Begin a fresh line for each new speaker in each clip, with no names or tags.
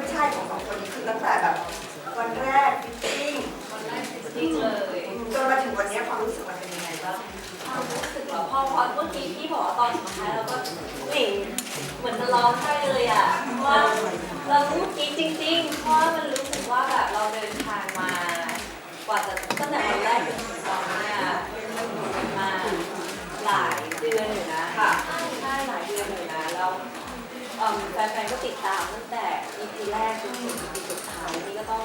ผู้ชายของสองคนนี้คือตั้งแต่แบบวันแรกฟิตติ้งวันแรกฟิตติ้งเลยจนมาถึงวันนี้ความรู้สึกมันเป็นยังไงบ้างความรู้สึกเหรอพอพอเมื่อกี้พี่บอกว่าตอนสุดท้ายเราก็หนิงเหมือนจะร้องไห้เลยอะว่าเรารู้กี้จริงๆเพราะมันรู้สึกว่าแบบเราเดินทางมากว่าจะตั้งแต่วันแรก เอิ่มแฟนๆก็ติดตามตั้งแต่ EP แรกจนถึง EP สุดท้ายนี่ก็ต้อง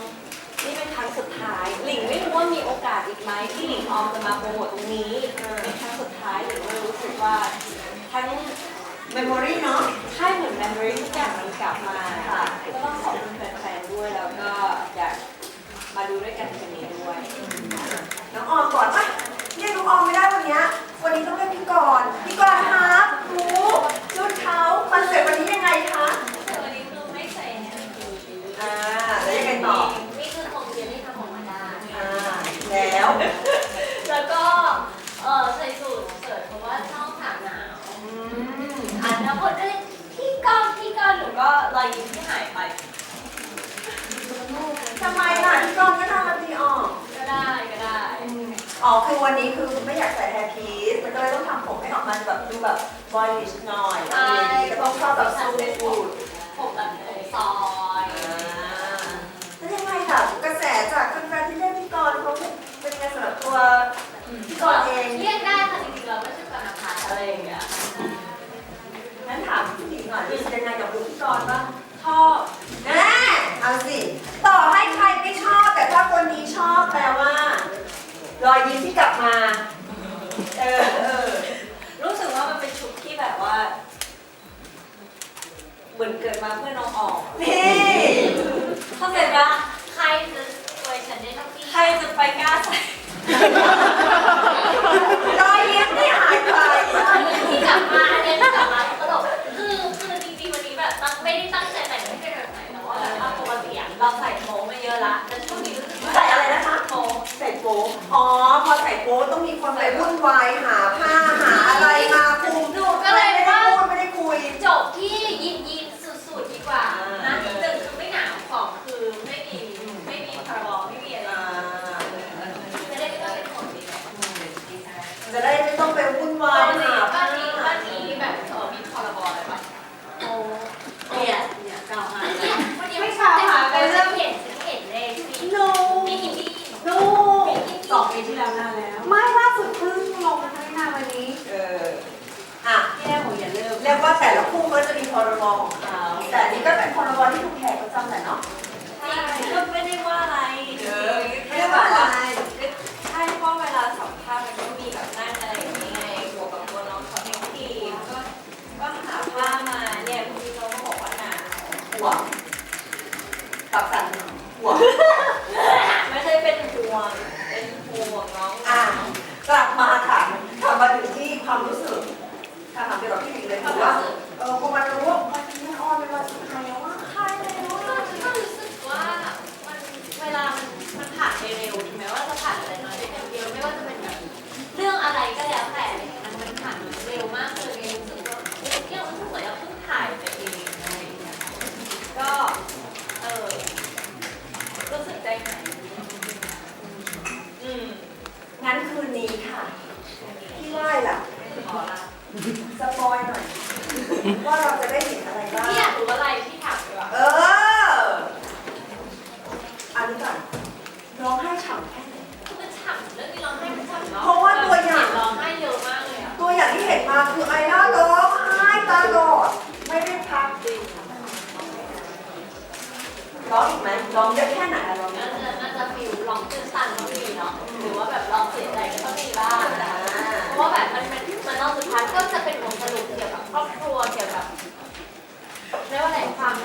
นี่เป็นครั้งสุดท้าย หลิงไม่รู้ว่ามีโอกาสอีกไหมที่หลิงออมจะมาโปรโมทตรงนี้เป็นครั้งสุดท้ายหลิงก็รู้สึกว่าทั้ง
เมมโมรี่เนาะ
ใช่เหมือน memory ทุกอย่างมันกลับมาค่ะก็ต้องขอบคุณแฟนๆด้วยแล้วก็อยากมาดูด้วยกันคืนนี้ด้วย
น้องออมก่อนปะเรียกน้องออมไม่ได้วันเนี้ยวันนี้ต้องเรียกพี่กรณ์พี่กรณ์คะหนูชุดเขาคอนเซ็ปต์วันนี้ยังไงคะ
แต่วันนี้คือไม่ใส่แฮนด์
อ่าแล้วยังไงต่อ
นี่คือของเรียนที่ทำออกมาได้
อ่าแล้ว
แล้วก็เออใส่สูทเสิร์ตเพราะว่าชอบหนาหนาว
อืม
อ่านแล้วคนเอ้ยพี่ก้อนพี่ก้อนหนูก็รอยยิ้มที่หายไป
ทำไมล่ะพี่กรณ์ก็ทำมาดีออก
ก็ได้ก็ได้
อ๋อคือวันนี้คือไม่อยากใส่แฮร์พีซมันก็เลยต้องทำผมให้ออกมาแบบดูแบบบอยลิชหน่อยอะไรอย่างงี้ก็ต้องเข้าแบบสูท
ผมแบบผมซอย
แล้วยังไงล่ะกระแสจากแฟนๆที่เล่นพี่กรณ์เขาเป็นไงสำหรับตัวพี่กรณ์เอง
เรียกได้ค่ะจริงๆเราไม่ใช่กรรมการอะไรอย่างเงี้ย
งั้นถามพี่หญิงหน่อยรู้สึกยังไงกับลุคพี่กรณ์บ้างชอบแน่เอาสิ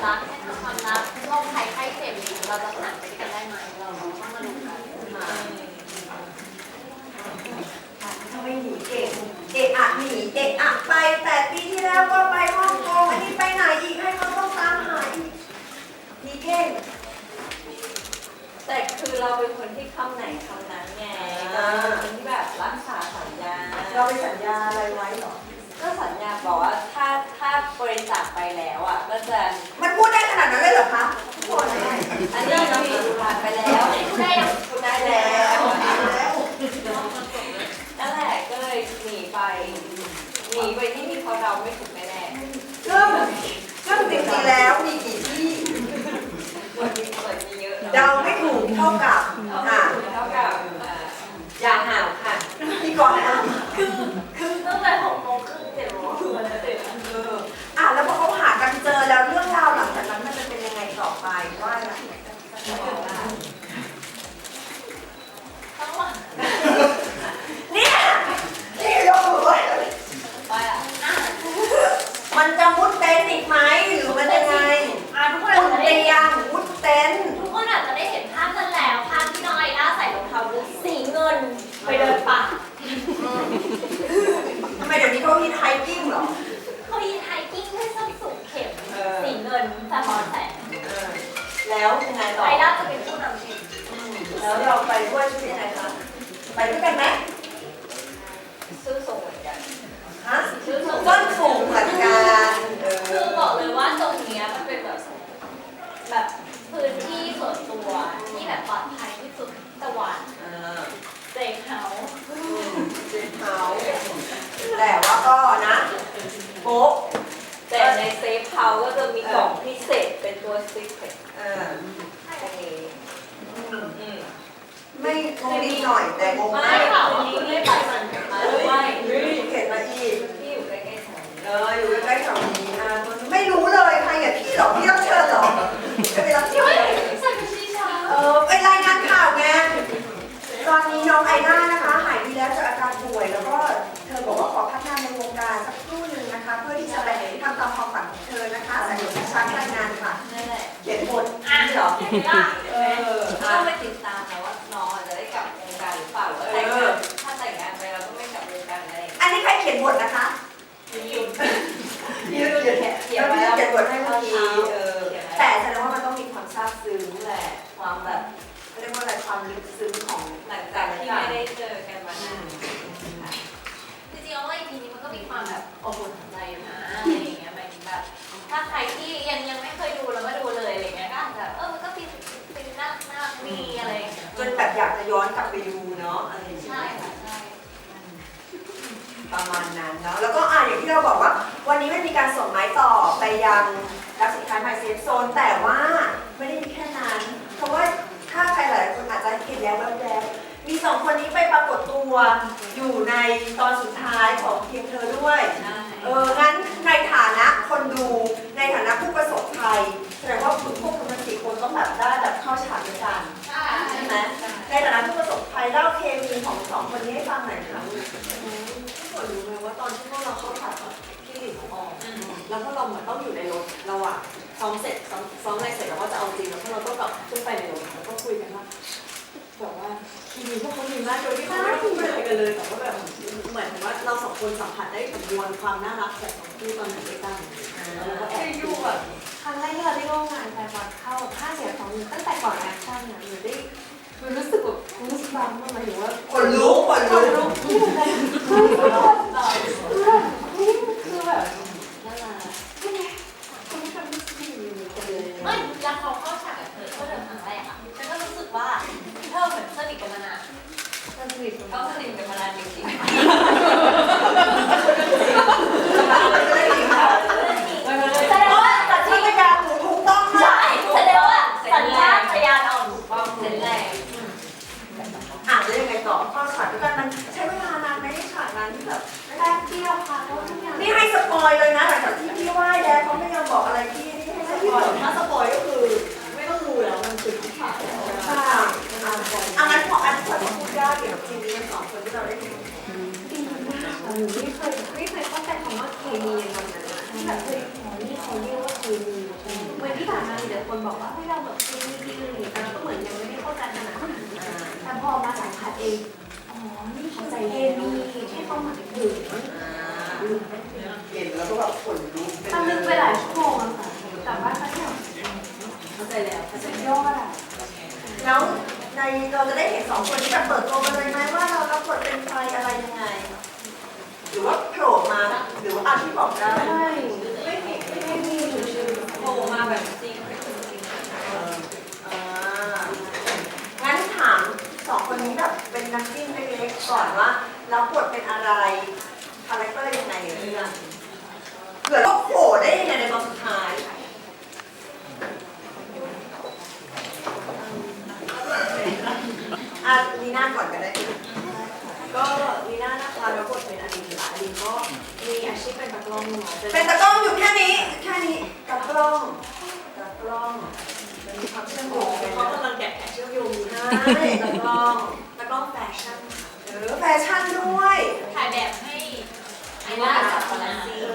รัก
แค่ความรักโร
ค
ภัยไข้เจ็บเราจะผ่านไปด้วยกันได้ไหมเราต้องมาดูกัน
ทำไมหนีเก่งเอะอะหนีเอะอะไปแต่ปีที่แล้วก็ไปฮ่องกงอันนี้ไปไหนอีกให้เขาต้องตามหาอีกหนีเก่ง
แต่คือเราเป็นคนที่คำไหนคำนั้นไงเราเป็นคนที่แบบรักษาสัญญา
เราไปสัญญาอะไรไว้หรอ
ก็สัญญาบอกว่าถ้าถ้าบริจาคไปแล้วอะก็จะ
มันพูดได้ขนาดนั้นเลยเหรอคะทุกคน
อันนี้เราผ่านไปแล้วได้พูดได้แล้วนั่นแหละก็เลยหนีไปหนีไปที่ที่เขาเดาไม่ถูกแน่
ก็ก็จริงๆแล้วมีกี่ที่
วันนี้เปิดมีเยอะ
เดาไม่ถูกเท่ากับอะ
เท่ากับยาห่าวค่ะ
ที่ก่อนนะ
คือตั้งแต่หกโมงครึ่งเจ็ดโมงครึ่งมันจะตื่น
เอออะแล้วพอเขาหากันเจอแล้วเรื่องราวหลังจากนั้นมันจะเป็นยังไงต่อไปว่าอะไร
ต้องมา
เนี่ยนี่ยกมือไหว้เลย
ไปอะอะ
มันจะมุดเต็นท์อีกไหมหรือมันยังไง
อะทุกคนอา
มุ
จ
ด
จะได้
เตียงมุดเต็นท์
ทุกคนอาจจะได้เห็นภาพกันแล้วภาพที่น้องไอด้าใส่รองเท้าบูทสีเงินไปเดินป่า
ทำไมเดี๋ยวนี้เขาฮิตไฮกิ้งเหรอ
เขายีไฮกิ้งด้วยส้นสูงเข็ม
เออ
สีเงินสะท้อนแสง
เออแล้วยังไงต่อ
ไอด้าจะเป็นผู้นำทีม
แล้วเราไปด้วยชุดยังไงคะไปด้วยกันไหม
ซื้อส่งเหมือนกัน
ฮะส้นสูงเหมือนกันเอ
คือ
อ
บอกเลยว่าตรงเนี้ยมันเป็นแบบแบบพื้นที่ส่วนตัวที่ แบบปลอดภัยที่สุดตะวัน
เออ
เซฟเฮาส์
เจ็บเท้าแต่ว่าก็นะโป๊ะ
แต่ในเซฟเฮาส์ก็จะมีกล่องพิเศษเป็นตัวซิกเ e ต
เออ
ตรงนี้
อืม
อืม
ไม่งงนิดหน่อยแต่งง
ไม่
มาก
ค่ะวันนี้ไม่ไปมันมาด้วย
เห็นมาอีก
ที่อยู่ใกล้ๆแถวนี้
เอออยู่ใกล้ๆแถวนี้อะไม่รู้เลยใครอะพี่เหรอพี่รับเชิญเหรอจะไปรับเชิ
เฮ้
ญ
ยใส่เป็นชีช้า
เออไปรายงานข่าวไงต อนนี้น้องไอด้านะคะหายดีแล้วจากอาการป่วย แล้วก็เธอบอกว่าขอพักงานในวงการสักครู่หนึ่งนะคะ เพื่อที่จะไปทำตามความฝันของเธอนะคะแต่เดี๋ยวช้ารายงานค่ะ
นั่นแหละ
เขียนบท
อะ
นี่เหรอ
เห็นไหมล่ะ
เออ
ต้
อะ
องไปติดตามนะว่าน้องจะได้กลับวงการหรือเปล่าว่าแต่งงานถ้าแต่งงานไปเราก็ไม่กลับวงการอะไรอย่างเงี้ย
อันนี้ใครเขียนบทนะคะ ไป
ยัง
รักสุดท้ายหมายเซฟโซน แต่ว่าไม่ได้มีแค่นั้น เพราะว่าถ้าใครหลายคนอาจจะเห็นแล้วแวบๆมีสองคนนี้ไปปรากฏตัวอยู่ในตอนสุดท้ายของเพียงเธอด้วย
ใช่
เอองั้นในฐานะคนดูในฐานะผู้ประสบภัยแสดงว่าคุณพวกคุณทั้งสี่คนต้องแบบได้แบบเข้าฉากด้วยกัน
ใช่
ใช่ไหมในฐานะผู้ประสบภัยเล่าเคมีของสองคนนี้ให้ฟังหน่อยค่ะ
ทุกคนรู้ไหมว่าตอนที่พวกเราเข้าฉากกับพี่หลินออกแล้วพวกเราเหมือนต้องอยู่ในรถระห ว่างซ้อมเสร็จซ้อมซ้อมอะไรเสร็จแล้วก็จะเอาจริงแล้วพวกเราก็กลับขึ้นไปในรถแล้วก็คุยกันว่าแบบว่าทีนี้พวกเขาดีมากโดยที่เขาไม่ได้พูดอะไรกันเลยแต่ว่าแบบเหมือนว่าเราสองคนสัมผัสได้ถึงมวลความน่ารักแบบของคู่ตอนนั้นด้วยกันแล้วก็แอบยุ่งแบบครั้งแรกที่เราได้ร่วมงานแฟนบอลเข้าค่าเสียของตั้งแต่ก่อนแอคชั่นเนี่ยหนูได้หนูรู้สึกแบบรู้สึกบังมากหมายถึงว่า
คนลุกคนลุก
คือแบบน่ารักคุณทำที่ดีจังเลย
ไม่แล้วเขาเข้าฉากกับเธอเขาเดินครั้งแรกอะฉันก็รู้สึกว่าเธอเหมือนสนิทกันมานาน
มันสนิท
เขาสนิ
แต่
พอมา
สั
ม
ผัส
เอง
อ๋อ นี่เข้าใจเคมีที่เขาหมายถึง
เห็นแล้วก็แบบขนลุก
มันลึกไปหลายชั่วโมงอะค่ะแต่ว่าเขาเนี่ยเข้าใจแล้วเข้าใจยอดอะ
แล้วในเราจะได้เห็นสองคนนี้แบบเปิดตัวกันเลยไหมว่าเรารับบทเป็นใครอะไรยังไง หรือว่าโผล่มาหรือว่าอาที่บอกได้
ไม่ไม่มีไม่มีหนูชื่อ
โผล่มาแบบจริงไม่จริง
เอออ่างั้นถามสองคนนี้แบบเป็นนักจิ้นเล็กๆก่อนว่ารับบทเป็นอะไรคาแรคเตอร์ยังไงในเรื่องเผื่อว่าโผล่ได้ยังไงในตอนสุดท้าย
ค
อะนีน่าก่อนก็ได้
ก็ลีน่านะคะรับบทเป็นอลินค่ะอลินก็มีอาชีพเป็นตากล้องมา
เป็นตะกล้องอยู่แค่นี้ แค่นี้ตะกล้องตะกล้องจะมีความเชื่อมโยงกัน
เขา
นะ
กำลังแกะแกะเชื่อมโยงอยู่
ใช่
ตากล้องตากล้องแฟชั่นค่ะ
เออแฟชั่นด้วย
ถ่ายแบบให้ไอ้
ไอ้
ล่า
ล่า
สั
สั
ป
ป
ดา
ดา
ห์
ห์
เอ
ซี
อ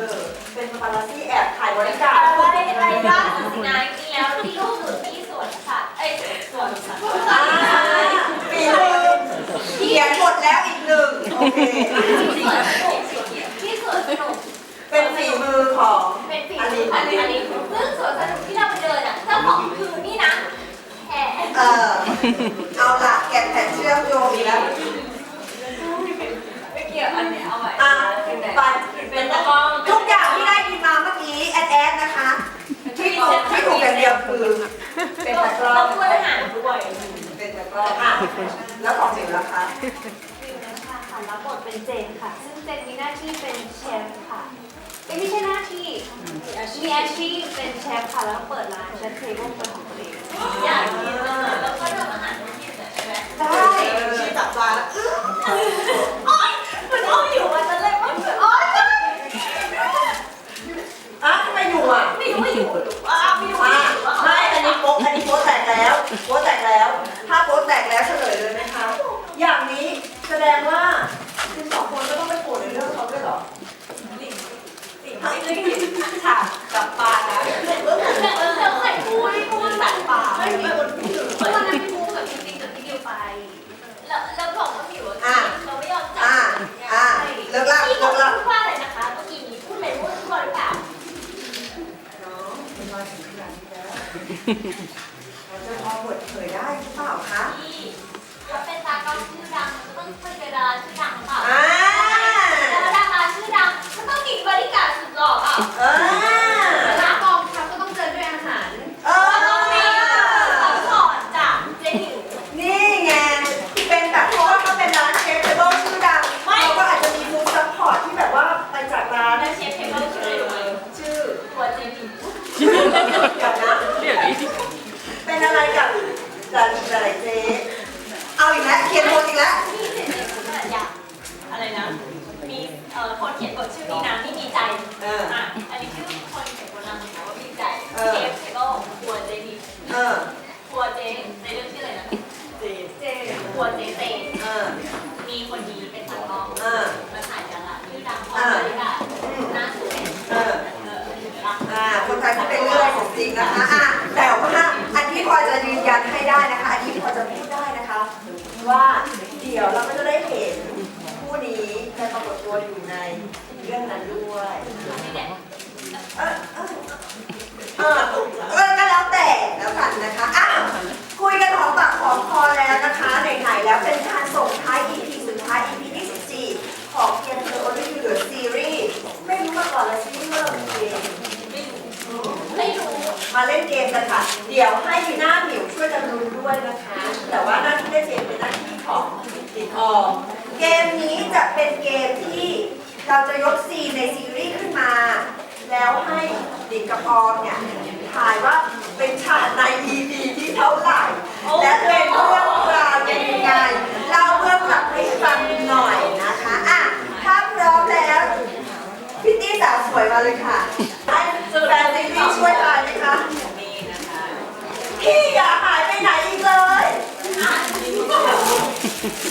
เป็นปาราซี่แอบถ่ายบริการ
อะไรอะไรล่าสินะจริงแล้วที่ลูกอยู่ที่สวนสัตว์เอ้ยสวนสัตว์
อ่าปีมือเขียนหมดแล้วอีกหนึ่งโอ เค
ที่สวนสนุก
เป็นฝีมือของ
เป็นฝีมือของอันนี้ซึ่งสวนสนุกที่เราไปเดินอะเจ้าของคือนี่นะแหม
เออเอาละแกะแผ่นเชื่อมโยงอีกแล้ว
ไม่เกี่ยวอันนี้เอาใหม่
อะไป
เป็นตะกล้อง
ทุกอย่างที่ได้ยินมาเมื่อกี้แอดแอดนะคะที่ถูกที่ถูกอย่เดียวคือเป็นตะกร้อ
ต้องงควรหาด้วย
เป็นตะกร้ออะแล้วของจิ๋วล่ะคะ
ฟิลนะคะค่ะ เป็นเจนค่ะ ซึ่งเจนมีหน้าที่เป็นเชฟค่ะเอ้ยไม่ใช่หน้าที่ มีอาชีพเป็นเชฟค่ะ แล้วเปิดร้านเชฟเทเบิลเป็นของตัวเอง
อยากกินเลยแล้วก็ทำอาหารให้กินเลยใช่ไหม
ได้
ชื่อจับปลาแล้ว
โอ๊
ย
มัน
เอาอยู่ เออก็แล้วแต่แล้วกันนะคะอ้าวคุยกันหอมปากหอมคอแล้วนะคะไหนๆแล้วเป็นการส่งท้าย EP สุดท้าย EP ที่14ของเพียงเธอ Only You เหลือซีรีส์ไม่รู้มาก่อนเลยซีรีส์ว่าเรามีเกม
ไม่รู้
มาเล่นเกมกันค่ะ เดี๋ยวให้หน้าหมิวช่วยกันลุ้นด้วยนะคะ แต่ว่าหน้าที่เล่นเกมเป็นหน้าที่ของติดออมเกมนี้จะเป็นเกมที่เราจะยกซีนในซีรีส์ขึ้นมา แล้วให้ดิดกับออมเนี่ยถ่ายว่าเป็นฉากใน EP ที่เท่าไหร่ และเป็นเรื่องราวเป็นยังไงเล่าเรื่องหลักให้ฟังหน่อยนะคะอะถ้าพร้อมแล้วพี่ตี้สาวสวยมาเลยค่ะให้แฟนซีรีส์ช่วยทายไหมคะ
นี่นะคะ
พี่อย่าหายไปไหนอีกเลย
อ่านเ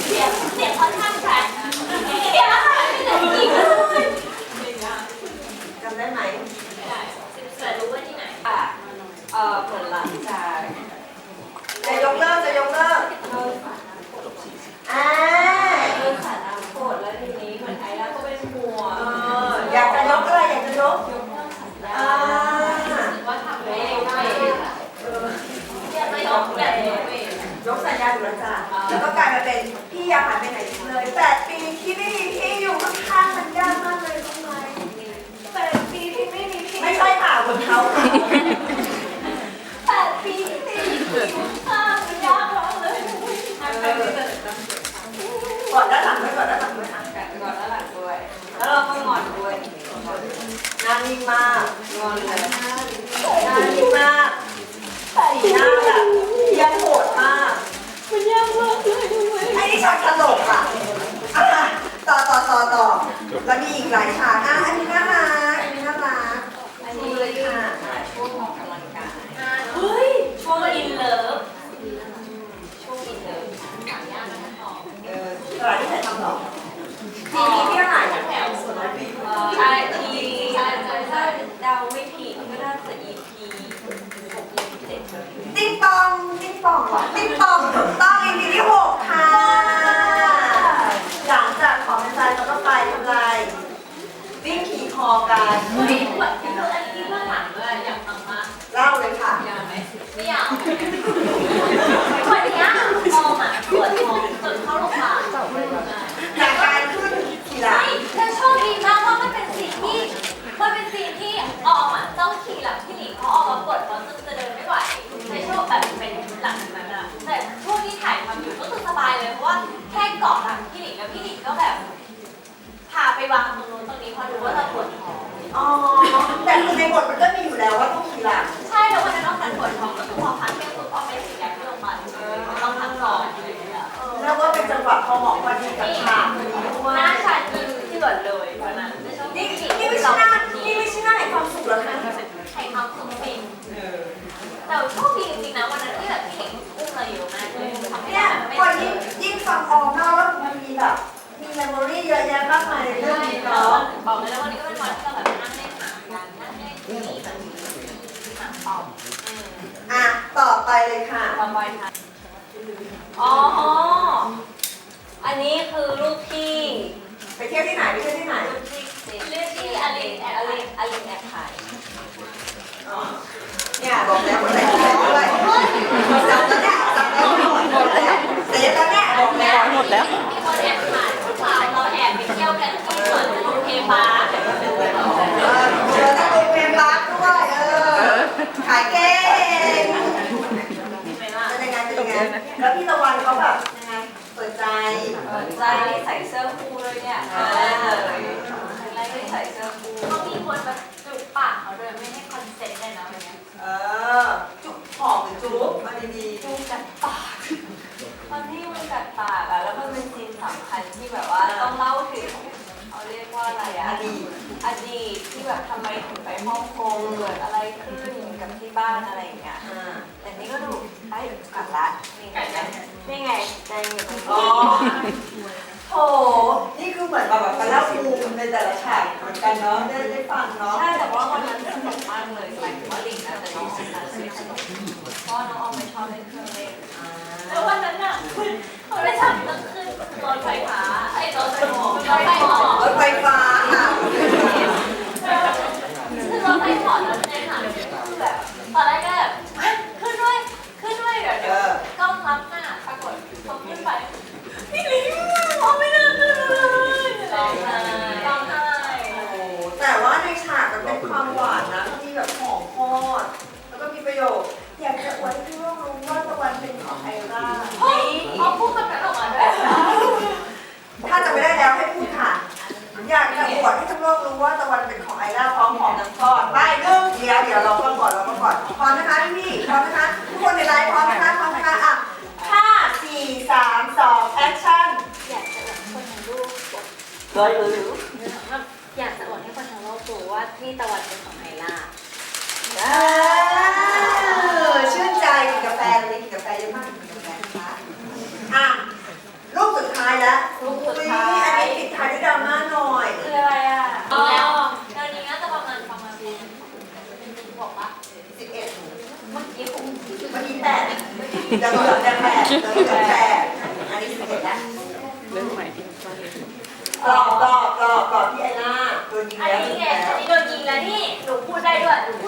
สียงเสียงค่อน ใช่
จะยกเลิกจะยกเลิก
เราฝันนะ
อ่า
เราฝันเอโกรแล้วทีนี้เนไอ้แล้วก็เป็นห่วง
เออยากจะยกอะไรอยากจะยก
ยกเลิกสัญญา
อ่า
ว่าทำไม่ได้เอ
อ
อยากจะยกแบบนี้
ยกสัญญาดูละจ้าแล้วก็กลายมาเป็นพี่อยากหายไปไหนเลยแปดปีที่ไม่มีพี่อ
ยู่ข้างๆสัญญามาก
เลย
รู้ไหม
แปดปีที่ไม่มีพี่ไม่ใช่ค่ะบนเขา ด
กอดด้านหลัง
ด้วยกอดด้าน
หลังด้วยกอดด้า
นหลั
งด้วย แล้ว
เราก็งอนด้วยห
นานิ่งมากงอน
เลยนานิ่
ไปเลยค่ะ
ต่อไปค่ะอ๋อ อันนี้คือรูปที่
ไปเที่ยวที่ไหนไปเที่ยวที่ไหน
รูปที่เซ็น
เรื่องที่อลินแอ
อ
ล
ลิ
ลิ
น
น
อลินแอบถ่าย
อ๋อเนี่ยบอกแล้วว่าใส่แขนด้วยจำแล้วเนี่ยจำแล้วหมดแล้วเซฟแล้วเนี่ยบอกแล้ว
หมดแล้วมีคนแอบถ่ายผู้ชายเราแอบไปเที่ยวกันที่สวนสนุกเทปาร์ค
เออเจอนักลงเพลงรักด้วยเออขายเก่งเป็ นยังไงเป็นยังไงแล้วพี่ตะวันเขาแบบยังไงเปิดใจ
เปิดใจนี่ใส่เสื้อคู่เลยเนี่ยเลยครั้งแรกที่ใส่เสื้อคู่
เขามีคนมาจุกปากเขาโดยไม่ให้คอนเซ็ปต์เลยนะวันนี้
เออจุบหอมหรือจุบมาดี
จูกัดปากตอนที่มันกัดปากอะแล้วมันเป็นซีนสำคัญที่แบบว่าต้องเล่าถึงเขาเรียกว่าอะไรอะ
อดีต
อดีตที่แบบทำไมถึงไปฮ่องกงเกิดอะไรขึ้นกับที่บ้านอะไรอย่างเงี้ย
อ่า
แต่นี่ก็ดูไอ้กัดละนี่ไงนี่ไงแดงอยู่ตรง
อ๋อ
นี้
โถนี่คือเหมือนแบบแบบมาเล่าภูมิในแต่ละฉากเหมือนกันเนาะได้ได้ฟังเนาะ
ใช่แต่ว่าวันนั้นสนุกมากเลยหมายถึงว่าลิงนะแต่น้องสนุกสนุกเพราะน้องออมไม่ชอบเล่นเครื่องเล่น
แล้ววันนั้นน่ะเขาได้ทำต้องขึ้นรถไฟฟ้าไอ้รถไฟหอรถไฟหอ
รถไฟฟ้าค่ะ
คือเร
ถไฟหอแล้
วในนัง
คือแบบตอนแรกก็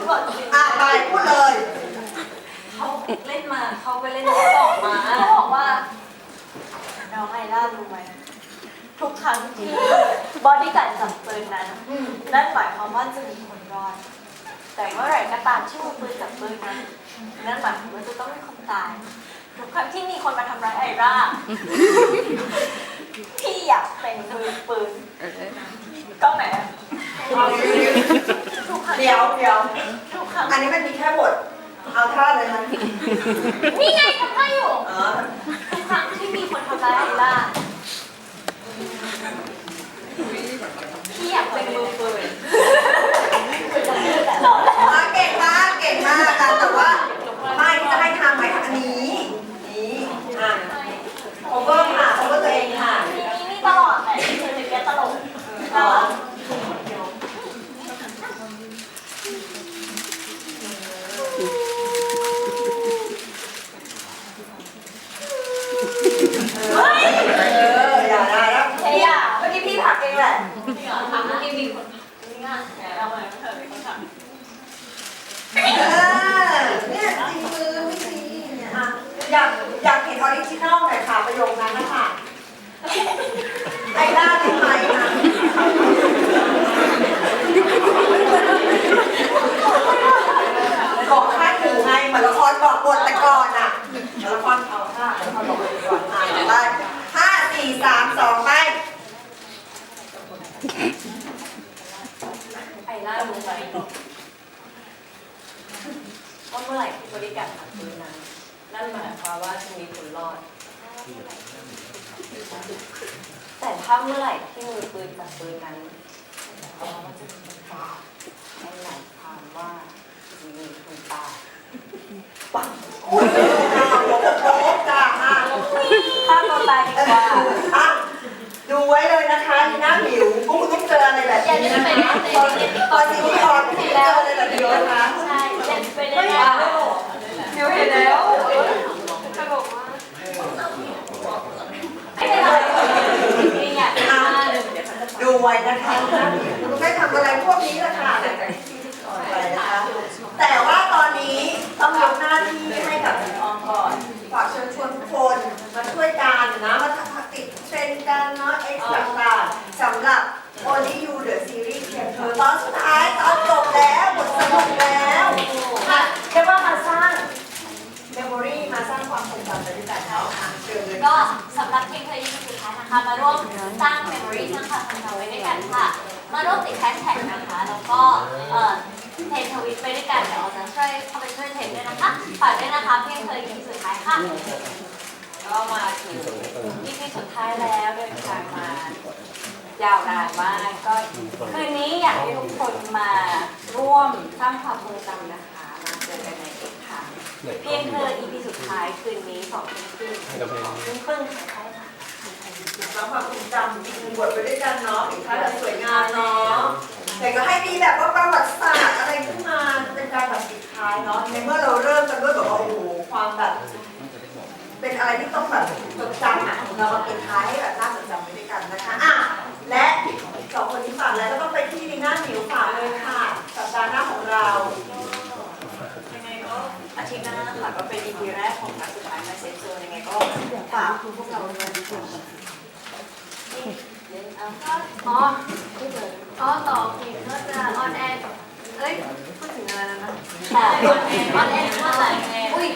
ด้ว
ยหนูพูดบทจริง
อะไปพูดเลย
เขาเล่นมาเขาไปเล่นแล้วออกมา
เขาบอกว่าน้องไอล่ารู้ไหมทุกครั้งที่บอดี้การดจับปืนนั้นนั่นหมายความว่าจะมีคนรอด แต่เมื่อไหร่ก็ตามที่มือปืนจับปืนนั้นนั่นหมายความว่าจะต้องมีคนตายทุกครั้งที่มีคนมาทำร้ายไอร่าพี่อยากเป็นมือปืนกล้องไหนอะ ทุกครั้ง
เดี๋ยวเดี๋ยว
ทุกครั้ง
อันนี้มันมีแค่บท เอาท่าเลยนะ
นี่ไงทำให้อยู่
อ๋อ
ทุกครั้งที่มีคนทำร้ายไอล่าพี่อยากเป็นมือปืน
อะเก่งมากเก่งมากค่ะแต่ว่าไม่ที่จะให้ทำไหมทำอันนี้นี่อะ cover ค่ะ cover ตัวเองค่ะ
มีมีตลอดแต่คือจะแกตลก
อ๋อแหละ
นี่เหรอถามเมื่อกี้มีคนนี่ง่ะแหมเราอะไรไม่เคยมีคนถาม
เออเนี่ยจริงมือไม่ดีเนี่ยอะอยากอยากเห็นออริจินัลหน่อยค่ะประโยคนั้นนะคะไอ้ด้าได้ไหมอะบอกค่าห มือนละครบอกบทแต่ก่อนอะเหมือนละครเอาค่ะละครบอกบทแต่ก่อนอะไปห้าสี่สามสองไป
ไอ้ล่ารู้ไหมว่าเมื่อไหร่ที่บริการทำปืนนั้นนั่นหมายความว่าจะมีผลรอด แต่ถ้าเมื่อไหร่ที่มือปืนจับปืนนั้นนั่นหมายความว่าจะมีคนตาย
อุ้ยโป๊กจ้าอะ
ฆ่าตัวตายดีกว่า
อะดูไว้เลยนะคะหน้าหิวพวกคุณต้องเจออะไรแบบ
อย่า
นี้
ม
นะ
ไป
คะ
เล่นใน
ตอนนี้ที่ออนคุณเจออะไรแบบนี้นะคะ
ใช่เล่นไปเล่น
ไม่
ใน
อยาก
เดี๋ยวเห็นแล้วตลกมาก
ไม่เป็นไรนี่อยากา
ดูไว้นะคะคุณไม่ทำอะไรพวกนี้ละค่ะ แต่ว่าตอนนี้ต้องยกหน้าที่ให้กับคุณออมก่อน ฝากเชิญชวนทุกคนมาช่วยกันนะมาทำติดเทรนด์กันเนาะเอ็กซ์ต่างๆสำหรับ
โอลิ ฝากด้วยนะคะเพลงเพลงนี้สุดท้ายค่ะ
ก็มาถึงที่ที่สุดท้ายแล้วเดินทางมายาวนานมากก็คืนนี้อยากให้ทุกคนมาร่วมสร้างความทรงจำนะคะมาเจอกันในเอกค่ะเพียงเธอ EP สุดท้ายคืนนี้สองทุ่มครึ่งสองทุ่มครึ่งใช่ค่ะ
แล้วความทรงจำมีบทไปด้วยกันเนาะอีกท่าแบบสวยงามเนาะ แต่ก็ให้มีแบบว่าประวัติศาสตร์อะไรขึ้นมาเป็นการแบบปิดท้ายเนาะในเมื่อเราเริ่มกันด้วยแบบว่าโอ้โหความแบบ เป็นอะไรที่ต้องแบบจดจำอะเรามาปิดท้ายให้แบบน่าจดจำไปด้วยกันนะคะอะและสองคนนี้ฝากแล้วก็ต้องไปที่ลีน่าหมิวฝากเลยค่ะสัปดาห์หน้าของเรา
ยังไงก็อาทิตย์หน้าค่ะก็เป็น EP แรกของนัดสุดท้ายมาเซฟโซนยังไงก็ฝากพวกเราด้วยเล่น อ๋
ออ๋อต่อเพลงก็จะออนแอร์เอ้ยพูดถึงอะไรแล้วนะ
ออนแอร์ออนแอร์เมื่อไหร่แอร์
อุ้ย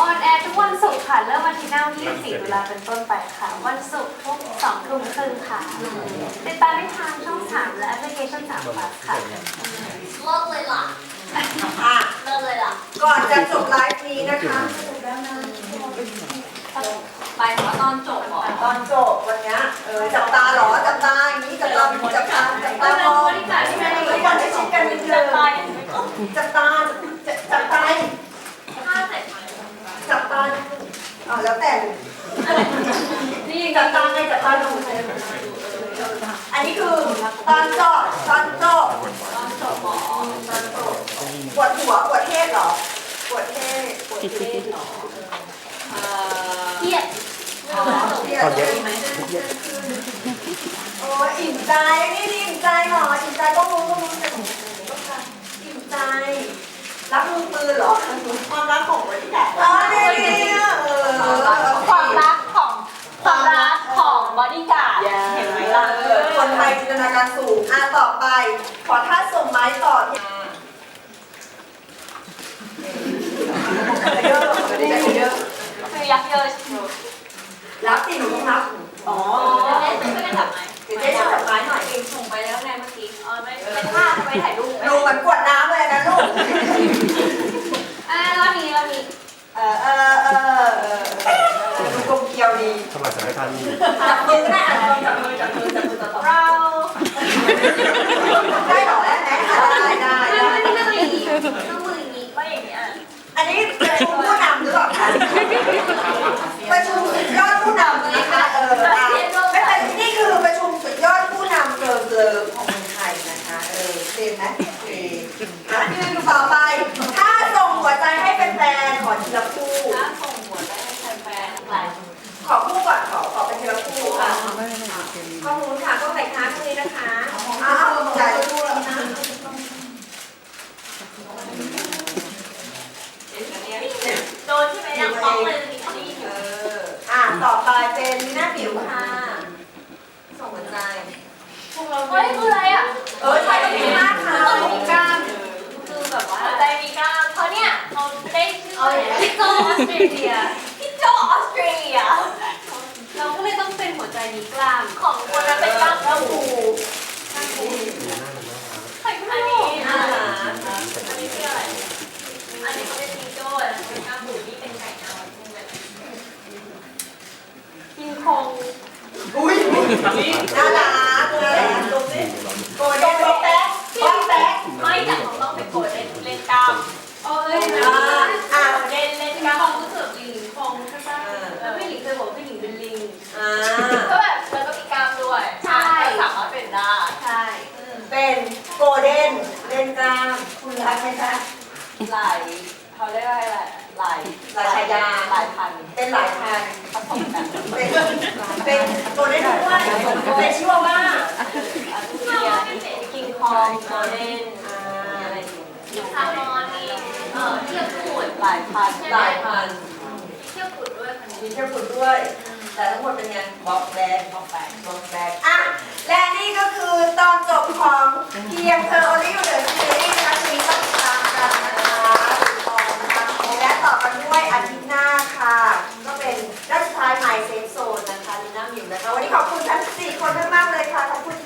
ออนแอร์ทุกวันศุกร์ค่ะเริ่มวันที่หน้าที่สี่เวลาเป็นต้นไปค่ะ วันศุกร์ทุกสองทุ่มครึ่งค่ะ ติดตามได้ทางช่องสามและแอปพลิเคชันสามบัสค่ะ
เลิกเลยล่ะเลิกเลยล่ะ
ก่อนจะจบไลฟ์นี้นะคะจบแล้วนะ
ไปเพราะตอนจบเหรอ
ตอนจบวันเนี้ยเออจับตาเหรอจับตาอย่างนี้จับตาจับตาจับตามองที่แม่ไม่อยากให้ชิดกันนิดเดียว
ตายยังไม่จบ
จับตาจับจับตา
ถ้าเสร็จไหม
จับตาอ๋อแล้วแต่นี่จับตาไงจับตาดูอันนี้คือตอนจบตอนจบ
ตอนจบหมอ
ตอนจบปวดหัวปวดเทศเหรอปวดเทศ
ปวดเทศหรอเอ่อ
เครียด
อ๋อ เยดไหมโอ้อิ่มใจนี่อิ่มใจเหรออิ่มใจก็รู้ก็รู้แต่ของผมก็การอิ่มใจรักมือปืนเหรอความรักของบริการอ๋อเนี่ยเออ
ความรักของความรักของบอดี้การ์ดเห็นไหมล่ะ
คนไทยจินตนาการสูงอะต่อไป ขอท่าส่งไม้ต่อที่เยอะเยอะ
คือยักษ์เยอะ ชิว
รับสิห
เดียพี่โจออส
เตรเลีย เราก็เลย
ต้องเป็นหัวใจมีกล้าม
ของคนนั้เป็น
บ้า
งแล้วกูนั่ง
กูใคร
ก็ไม่มีอ่าอันนี้เคืออะไร อั
นนี้เขาเป็นพีโจ้แล้วเป็น
กล้ามบู
ดนี่เป็นไก่เอาทุ่งเลยกินคงอุ้ยน่ารัก เป็นโกลเด้นเลนกลางคุณรักไหมคะ
หลายเขาเรียกว่าอะไรหลาย
หลายฉายา
หลายพัน
เป็นหลายพัน
ผสมกัน
เป็นเป็นโกลเด้นด้วยเป็นชิวาว่า
อาตุเรียกิงคองโกลเด้น
อ่า
อะไรอย่างเงี้ย
ซามอนมีเอ่อเทียบปูด
หลายพัน
หลายพัน
เทียบปูดด้วยคน
มี
นี้
เทียบคุณด้วย แต่ทั้งหมดเป็นไงบอกแบง
บอกไป
บอกแบงอะและนี่ก็คือตอนจบของเพียงเธอโอลิวเดอร์ซีรีส์นะคะทีนี้ต้องติดตามกันนะคะตอนะคะและต่อกันด้วยอาทิตย์หน้าค่ะ ก็เป็นด้านสุดท้าย My Safe Zone นะคะลีน่ามิวนะคะ วันนี้ขอบคุณทั้งสี่คนมากๆเลยค่ะขอบคุณ